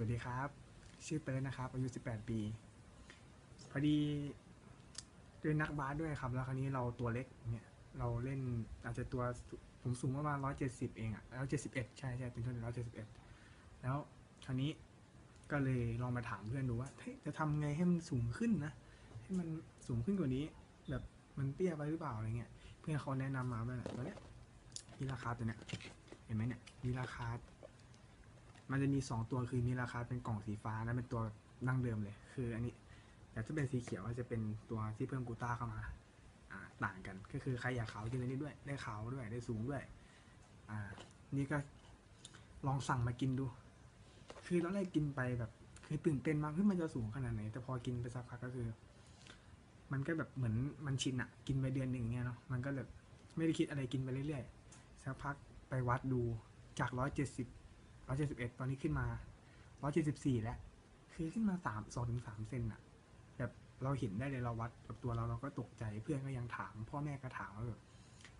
สวัสดีครับ ชื่อเติร์ดนะครับ อายุ 18 ปี พอดีเป็นนักบาสด้วยครับ แล้วคราวนี้เราตัวเล็กเนี่ย เราเล่นอาจจะตัวผมสูงประมาณ 170 เองอะแล้ว71 ใช่ใช่เป็นต้น171 แล้วคราวนี้ก็เลยลองมาถามเพื่อนดูว่าเฮ้จะทำไงให้มันสูงขึ้นนะ ให้มันสูงขึ้นกว่านี้ แบบมันเตี้ยไปหรือเปล่าอะไรเงี้ย เพื่อนเขาแนะนำมาว่าตัวเนี้ยมีราคาตัวเนี้ยเห็นไหมเนี่ยมีราคา มันจะมีสองตัวคือมีราคาเป็นกล่องสีฟ้านะเป็นตัวดั้งเดิมเลย คืออันนี้แต่ถ้าเป็นสีเขียวจะเป็นตัวที่เพิ่มกูต้าเข้ามาอ่าต่างกัน ก็คือใครอยากขาวกินอันนี้ด้วย ได้ขาวด้วยได้สูงด้วย อ่า นี่ก็ลองสั่งมากินดู คือตอนแรกกินไปแบบ คือตื่นเต้นมากเฮ้ยมันจะสูงขนาดไหน แต่พอกินไปสักพักก็คือ มันก็แบบเหมือนมันชินอะกินไปเดือนหนึ่งเนี่ยเนาะ มันก็แบบไม่ได้คิดอะไรกินไปเรื่อยๆ สักพักไปวัดดูจากร้อยเจ็ดสิบ ร้อยเจ็ดสิบเอ็ดตอนนี้ขึ้นมาร้อยเจ็ดสิบสี่แล้ว คือขึ้นมาสามสองถึงสามเซนอะแบบเราเห็นได้เลยเราวัดกับตัวเราเราก็ตกใจเพื่อนก็ยังถาม พ่อแม่ก็ถามว่าแบบ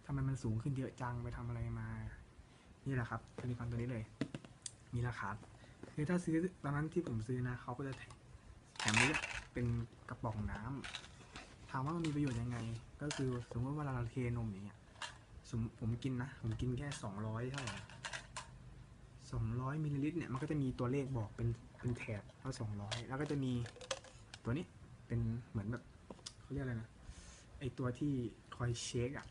ทำไมมันสูงขึ้นเยอะจังไปทำอะไรมา นี่แหละครับผลิตภัณฑ์ตัวนี้เลย มีราคาคือถ้าซื้อตอนนั้นที่ผมซื้อนะเขาก็จะแถมมนี้เป็นกระป๋องน้ำถามว่ามันมีประโยชน์ยังไง ก็คือสมมติว่าเวลาเราเทนมอย่างเงี้ยสมผมกินนะ ผมกินแค่สองร้อยเท่าไหร่ สองร้อยมิลลิลิตรเนี่ยมันก็จะมีตัวเลขบอกเป็นเป็นแถบว่าสองร้อยแล้วก็จะมีตัวนี้เป็นเหมือนแบบเขาเรียกอะไรนะไอตัวที่คอยเช็คอะ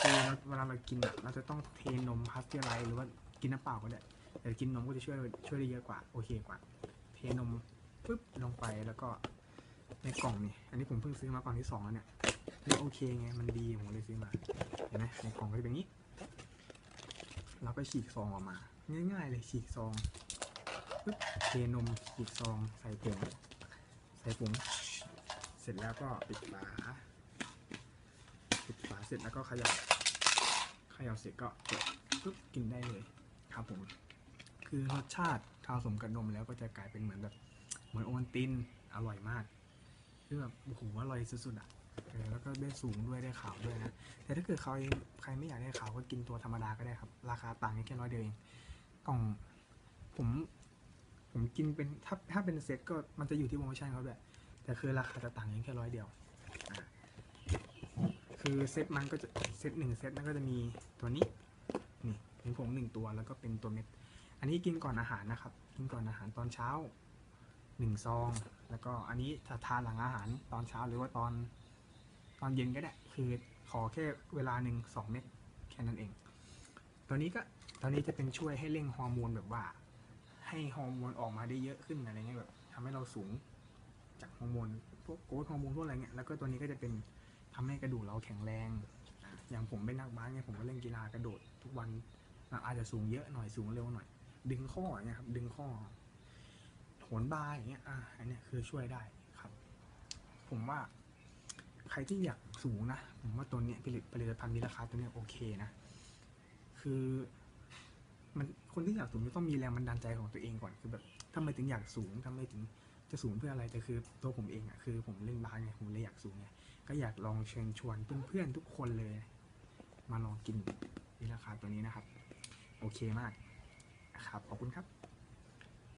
คือเวลาเรากินอะเราจะต้องเทนมพาสเจอไรหรือว่ากินน้ำเปล่าก็ได้แต่กินนมก็จะช่วยช่วยได้เยอะกว่าโอเคกว่า เทนมปุ๊บลงไปแล้วก็ในกล่องนี่อันนี้ผมเพิ่งซื้อมากล่องที่สองแล้วเนี่ยนี่โอเคไงมันดีผมเลยซื้อมาเห็นไหมในกล่องก็จะเป็นอย่างนี้ เราก็ฉีกซองออกมา ง่าย ๆ เลยฉีกซองเทนมฉีกซองใส่ผงใส่ผงเสร็จแล้วก็ปิดฝาปิดฝาเสร็จแล้วก็ขยับขยับเสร็จก็เปิดปึ๊บกินได้เลยครับผมคือรสชาติทาสมกับนมแล้วก็จะกลายเป็นเหมือนแบบเหมือนโอวัลตินอร่อยมากคือแบบโอ้โหอร่อยสุดๆอะ แล้วก็ได้สูงด้วยได้ขาวด้วยนะแต่ถ้าเกิดเขาใครไม่อยากได้ขาวก็กินตัวธรรมดาก็ได้ครับ ราคาต่างกันแค่ร้อยเดียวเองกล่องผมผมกินเป็นถ้าถ้าเป็นเซ็ตก็มันจะอยู่ที่โปรโมชั่นเขาด้วยแต่คือราคาจะต่างกันแค่ร้อยเดียว คือเซ็ตมันก็จะเซ็ตหนึ่งเซ็ตมันก็จะมีตัวนี้นี่เป็นผงหนึ่งตัวแล้วก็เป็นตัวเม็ด อันนี้กินก่อนอาหารนะครับ กินก่อนอาหารตอนเช้าหนึ่งซอง แล้วก็อันนี้ถ้าทานหลังอาหารตอนเช้าหรือว่าตอน ตอนเย็นก็ได้คือขอแค่เวลาหนึ่งสองเม็ดแค่นั้นเอง ตัวนี้ก็ตอนนี้จะเป็นช่วยให้เร่งฮอร์โมนแบบว่า ให้ฮอร์โมนออกมาได้เยอะขึ้นอะไรเงี้ยแบบทำให้เราสูงจากฮอร์โมนพวกโกรทฮอร์โมนพวกอะไรเงี้ยแล้วก็ตัวนี้ก็จะเป็นทำให้กระดูกเราแข็งแรง อย่างผมเป็นนักบาสเนี่ยผมก็เล่นกีฬากระโดดทุกวันอาจจะสูงเยอะหน่อยสูงเร็วหน่อย ดึงข้อเงี้ยครับดึงข้อโหนบาร์อย่างเงี้ยอะอันเนี้ยคือช่วยได้ครับ ผมว่า ใครที่อยากสูงนะผมว่าตัวเนี้ยผลิตผลิตภัณฑ์มีราคาตัวเนี้ยโอเคนะ คือมันคนที่อยากสูงจะต้องมีแรงบันดาลใจของตัวเองก่อนคือแบบทำไมถึงอยากสูงทำไมถึงจะสูงเพื่ออะไรแต่คือตัวผมเองอะคือผมเล่นบาสไงผมเลยอยากสูงไงก็อยากลองเชิญชวนเพื่อนๆทุกคนเลย มาลองกินมีราคาตัวนี้นะครับ โอเคมากครับขอบคุณครับ